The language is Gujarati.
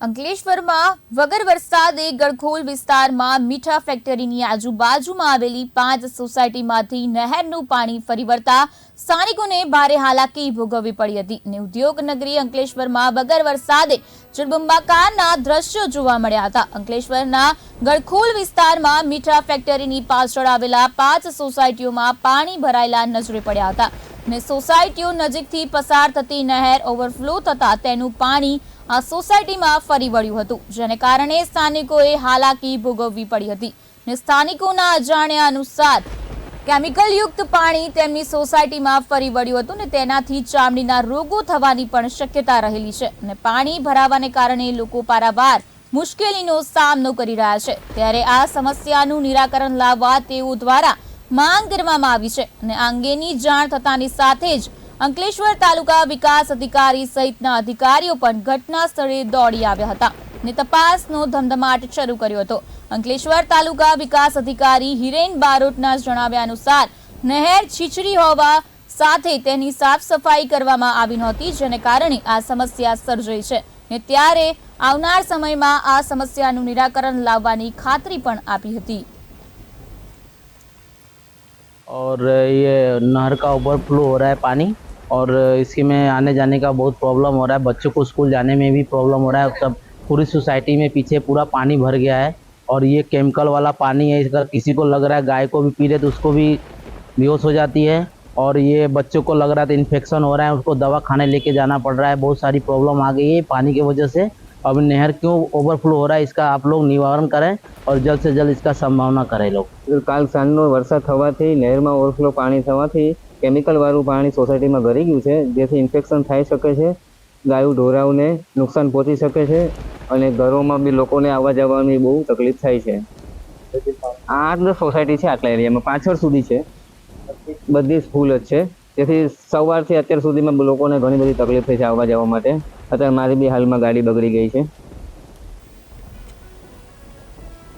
અંકલેશ્વરમાં વગર વરસાદે ગળખોલ વિસ્તારમાં મીઠા ફેક્ટરીની આજુબાજુમાં આવેલી પાંચ સોસાયટીમાંથી નહેરનું પાણી ફરી વળતા સ્થાનિકોને ભારે હાલાકી ભોગવવી પડી હતી અને ઉદ્યોગ નગરી અંકલેશ્વરમાં વગર વરસાદે જળબંબાકારના દ્રશ્યો જોવા મળ્યા હતા. અંકલેશ્વરના ગળખોલ વિસ્તારમાં મીઠા ફેક્ટરીની પાછળ આવેલા પાંચ સોસાયટીઓમાં પાણી ભરાયેલા નજરે પડ્યા હતા. અને સોસાયટીઓ નજીકથી પસાર થતી નહેર ઓવરફ્લો થતાં તેનું પાણી આ સોસાયટીમાં ફરી વળ્યું હતું, જેને કારણે સ્થાનિકોએ હાલાકી ભોગવવી પડી હતી ને સ્થાનિકોના અજાણ્યા અનુસાર કેમિકલયુક્ત પાણી તેમની સોસાયટીમાં ફરી વળ્યું હતું ને તેનાથી ચામડીના રોગો થવાની પણ શક્યતા રહેલી છે અને પાણી ભરાવાને કારણે લોકો પારાવાર મુશ્કેલીનો સામનો કરી રહ્યા છે. ત્યારે આ સમસ્યાનું નિરાકરણ લાવવા તેઓ દ્વારા માંગ કરવામાં આવી છે અને આ અંગેની જાણ થતાની સાથે જ અંકલેશ્વર તાલુકા વિકાસ અધિકારી સહિતના અધિકારીઓ પણ ઘટના સ્થળે દોડી આવ્યા હતા અને તપાસનો ધમધમાટ શરૂ કર્યો હતો. અંકલેશ્વર તાલુકા વિકાસ અધિકારી હિરેન બારોટના જણાવ્યા અનુસાર, નહેર છીછરી હોવા સાથે તેની સાફ સફાઈ કરવામાં આવી નહોતી, જેને કારણે આ સમસ્યા સર્જાઈ છે ને ત્યારે આવનાર સમયમાં આ સમસ્યાનું નિરાકરણ લાવવાની ખાતરી પણ આપી હતી. और ये नहर का ओवरफ्लो हो रहा है पानी और इसी में आने जाने का बहुत प्रॉब्लम हो रहा है। बच्चों को स्कूल जाने में भी प्रॉब्लम हो रहा है। सब पूरी सोसाइटी में पीछे पूरा पानी भर गया है और ये केमिकल वाला पानी है, इसका किसी को लग रहा है गाय को भी पी रहे तो उसको भी बेहोश हो जाती है और ये बच्चों को लग रहा था इन्फेक्शन हो रहा है, उसको दवा खाने लेके जाना पड़ रहा है। बहुत सारी प्रॉब्लम आ गई है पानी की वजह से। अब नहर क्यों ओवरफ्लो हो रहा है इसका आप लोग निवारण करें और जल्द से जल्द इसका संभावना करें लोग કાલ સાંજનો વરસાદ થવાથી નહેરમાં ઓવરફ્લો પાણી થવાથી કેમિકલવાળું પાણી સોસાયટીમાં ભરી ગયું છે જેથી ઇન્ફેક્શન થઈ શકે છે ગાયું ઢોરાઓને નુકસાન પહોંચી શકે છે અને ઘરોમાં બી લોકોને આવવા જવાની બહુ તકલીફ થાય છે આ આઠ દસ સોસાયટી છે આટલા એરિયામાં પાછળ સુધી છે બધી જ ફૂલ જ છે તેથી સવારથી અત્યાર સુધીમાં લોકોને ઘણી બધી તકલીફ થઈ છે આવવા જવા માટે. અત્યારે મારી બી હાલમાં ગાડી બગડી ગઈ છે.